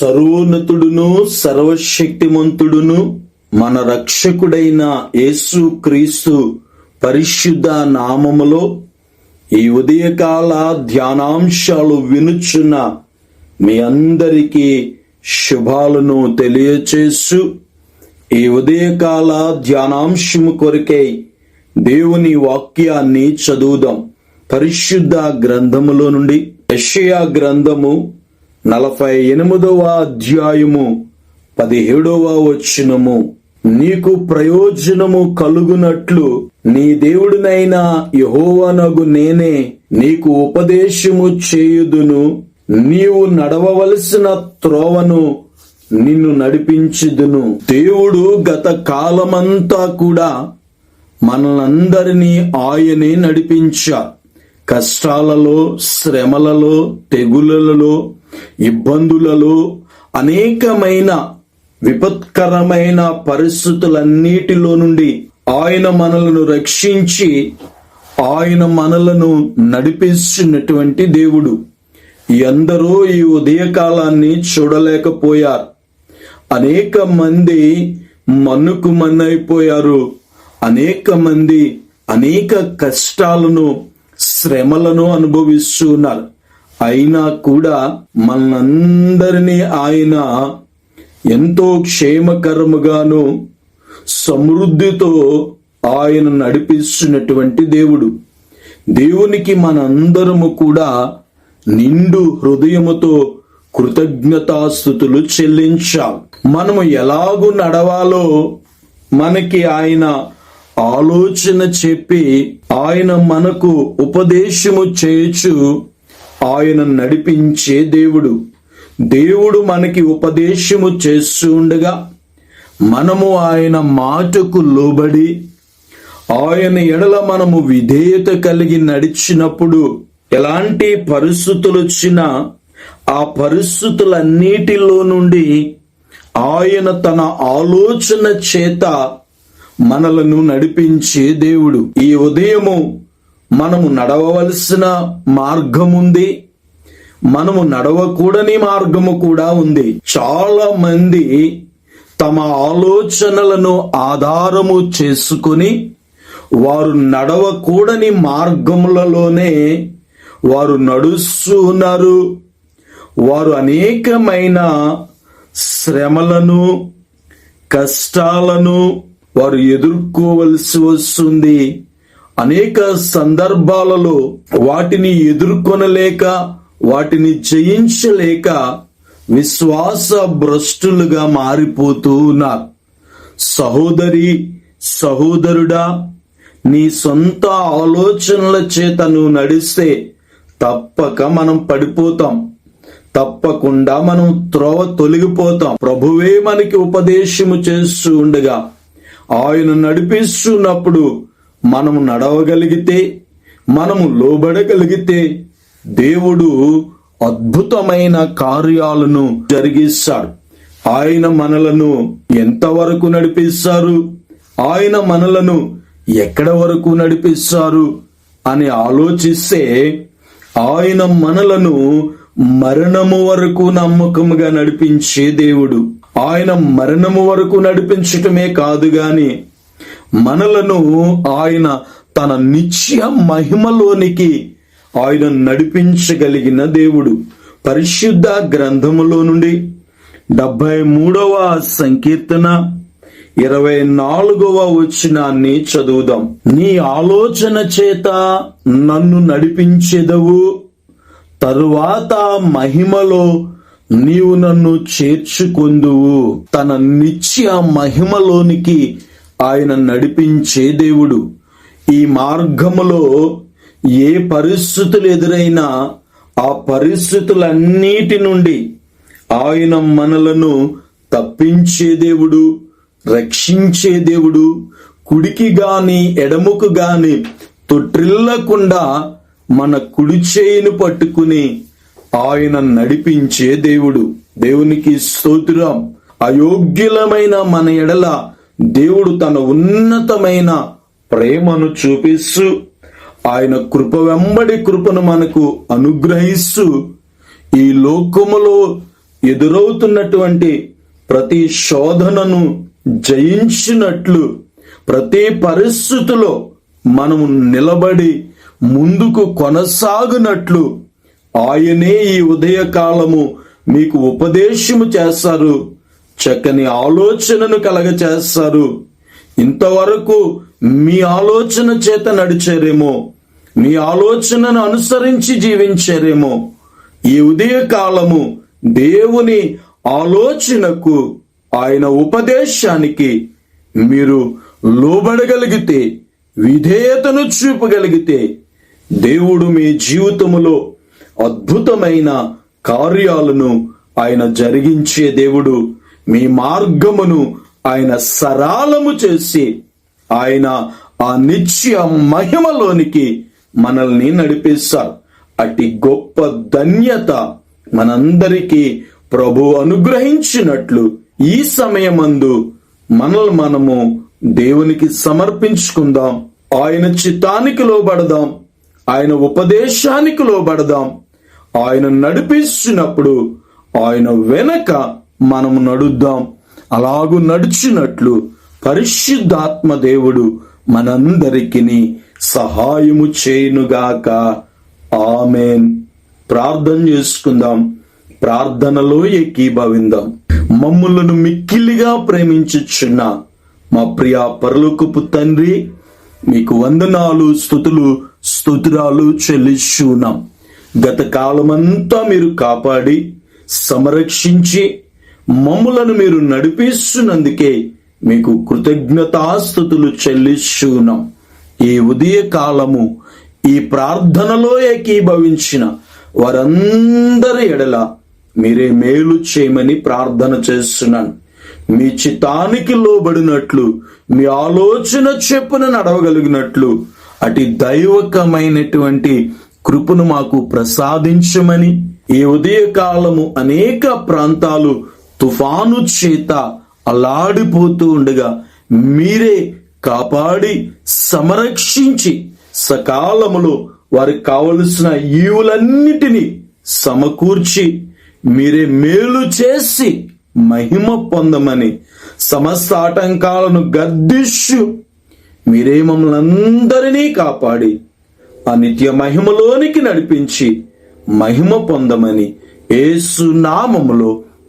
సర్వోన్నతుడును సర్వశక్తిమంతుడును మన రక్షకుడైన యేసు క్రీస్తు పరిశుద్ధ నామములో ఈ ఉదయకాల ధ్యానాంశాలు వినుచున్న మీ అందరికీ శుభాలను తెలియచేస్తూ ఈ ఉదయకాల ధ్యానాంశము కొరకై దేవుని వాక్యాన్ని చదువుదాం. పరిశుద్ధ గ్రంథములో నుండి యషయా గ్రంథము నలభై ఎనిమిదవ అధ్యాయము పదిహేడవ వచ్చినము నీకు ప్రయోజనము కలుగునట్లు నీ దేవుడినైనా యహోవనగు నేనే నీకు ఉపదేశము చేయుదును. నీవు నడవవలసిన త్రోవను నిన్ను నడిపించుదును. దేవుడు గత కాలమంతా కూడా మనలందరినీ ఆయనే నడిపించ. కష్టాలలో శ్రమలలో తెగులలో ఇబ్బందులలో అనేకమైన విపత్కరమైన పరిస్థితులన్నిటిలో నుండి ఆయన మనలను రక్షించి ఆయన మనలను నడిపిస్తున్నటువంటి దేవుడు. ఎందరో ఈ ఉదయకాలాన్ని చూడలేకపోయారు. అనేక మంది మన్నుకు మన్నైపోయారు. అనేక మంది అనేక కష్టాలను శ్రమలను అనుభవిస్తున్నారు. అయినా కూడా మనందరినీ ఆయన ఎంతో క్షేమకరముగాను సమృద్ధితో ఆయన నడిపిస్తున్నటువంటి దేవుడు. దేవునికి మనందరము కూడా నిండు హృదయముతో కృతజ్ఞతాస్థుతులు చెల్లించాం. మనము ఎలాగూ నడవాలో మనకి ఆయన ఆలోచన చెప్పి ఆయన మనకు ఉపదేశము చేయొచ్చు ఆయన నడిపించే దేవుడు. దేవుడు మనకి ఉపదేశము చేస్తూ ఉండగా మనము ఆయన మాటకు లోబడి ఆయన ఎడల మనము విధేయత కలిగి నడిచినప్పుడు ఎలాంటి పరిస్థితులు వచ్చినా ఆ పరిస్థితులన్నిటిలో నుండి ఆయన తన ఆలోచన చేత మనలను నడిపించే దేవుడు. ఈ ఉదయము మనము నడవవలసిన మార్గముంది. మనము నడవకూడని మార్గము కూడా ఉంది. చాలా మంది తమ ఆలోచనలను ఆధారము చేసుకుని వారు నడవకూడని మార్గములలోనే వారు నడుస్తూ ఉన్నారు వారు అనేకమైన శ్రమలను కష్టాలను వారు ఎదుర్కోవలసి వస్తుంది. అనేక సందర్భాలలో వాటిని ఎదుర్కొనలేక వాటిని జయించలేక విశ్వాస భ్రష్టులుగా మారిపోతూ ఉన్నారు. సహోదరి సహోదరుడా నీ సొంత ఆలోచనల చేత నువ్వు నడిస్తే తప్పక మనం పడిపోతాం. తప్పకుండా మనం త్రోవ తొలగిపోతాం. ప్రభువే మనకి ఉపదేశము చేస్తూ ఉండగా ఆయన నడిపిస్తున్నప్పుడు మనము నడవగలిగితే మనము లోబడగలిగితే దేవుడు అద్భుతమైన కార్యాలను జరిగిస్తాడు. ఆయన మనలను ఎంతవరకు నడిపిస్తారు? ఆయన మనలను ఎక్కడ వరకు నడిపిస్తారు? అని ఆలోచిస్తే ఆయన మనలను మరణము వరకు నమ్మకముగా నడిపించే దేవుడు. ఆయన మరణము వరకు నడిపించటమే కాదు గాని మనలను ఆయన తన నిత్య మహిమలోనికి ఆయన నడిపించగలిగిన దేవుడు. పరిశుద్ధ గ్రంథములో నుండి డెబ్బై మూడవ సంకీర్తన ఇరవై నాలుగవ వచనాన్ని చదువుదాం. నీ ఆలోచన చేత నన్ను నడిపించెదవు. తరువాత మహిమలో నీవు నన్ను చేర్చుకొందువు. తన నిత్య మహిమలోనికి ఆయన నడిపించే దేవుడు. ఈ మార్గములో ఏ పరిస్థితులు ఎదురైనా ఆ పరిస్థితులన్నిటి నుండి ఆయన మనలను తప్పించే దేవుడు రక్షించే దేవుడు కుడికి గాని ఎడముకు గాని తొట్రిల్లకుండా మన కుడి చేయిని పట్టుకుని ఆయన నడిపించే దేవుడు. దేవునికి స్తోత్రం. అయోగ్యులమైన మన ఎడల దేవుడు తన ఉన్నతమైన ప్రేమను చూపిస్తూ ఆయన కృప వెంబడి కృపను మనకు అనుగ్రహిస్తూ ఈ లోకములో ఎదురవుతున్నటువంటి ప్రతి శోధనను జయించినట్లు ప్రతి పరిస్థితిలో మనము నిలబడి ముందుకు కొనసాగునట్లు ఆయనే ఈ ఉదయకాలము మీకు ఉపదేశము చేస్తారు. చక్కని ఆలోచనను కలగచేస్తారు. ఇంతవరకు మీ ఆలోచన చేత నడిచారేమో మీ ఆలోచనను అనుసరించి జీవించారేమో. ఈ ఉదయకాలము దేవుని ఆలోచనకు ఆయన ఉపదేశానికి మీరు లోబడగలిగితే విధేయతను చూపగలిగితే దేవుడు మీ జీవితములో అద్భుతమైన కార్యాలను ఆయన జరిగించే దేవుడు మీ మార్గమును ఆయన సరాలము చేసి ఆయన ఆ నిత్య మహిమలోనికి మనల్ని నడిపిస్తారు. అటి గొప్ప ధన్యత మనందరికీ ప్రభు అనుగ్రహించినట్లు ఈ సమయమందు మనల్ని మనము దేవునికి సమర్పించుకుందాం. ఆయన చిత్తానికి లోబడదాం. ఆయన ఉపదేశానికి లోబడదాం. ఆయన నడిపిస్తున్నప్పుడు ఆయన వెనక మనము నడుద్దాం. అలాగు నడిచినట్లు పరిశుద్ధాత్మ దేవుడు మనందరికీ సహాయము చేయునుగాక. ఆమెన్. ప్రార్థన చేసుకుందాం. ప్రార్థనలో ఏకీభవిందాం. మమ్ములను మిక్కిలిగా ప్రేమించుచున్న మా ప్రియ పరలోకపు తండ్రి మీకు వందనాలు స్థుతులు స్తుతురాలు చెల్లిస్తున్నాం గత కాలమంతా మీరు కాపాడి సంరక్షించి మమ్ములను మీరు నడిపిస్తున్నందుకే మీకు కృతజ్ఞతాస్థుతులు చెల్లిస్తున్నాం. ఈ ఉదయ కాలము ఈ ప్రార్థనలో ఏకీభవించిన వారందరి ఎడల మీరే మేలు చేయమని ప్రార్థన చేస్తున్నాను. మీ చిత్తానికి లోబడినట్లు మీ ఆలోచన చెప్పున నడవగలిగినట్లు అటు దైవకమైనటువంటి కృపను మాకు ప్రసాదించమని ఈ ఉదయకాలము అనేక ప్రాంతాలు తుఫాను చేత అలాడిపోతూ ఉండగా మీరే కాపాడి సంరక్షించి సకాలములో వారికి కావలసిన ఈవులన్నిటినీ సమకూర్చి మీరే మేలు చేసి మహిమ పొందమని సమస్త ఆటంకాలను గద్దిష్యు మీరే మమ్మల్ని అందరినీ కాపాడి ఆ నిత్య మహిమలోనికి నడిపించి మహిమ పొందమని ఏసునామములో నామములో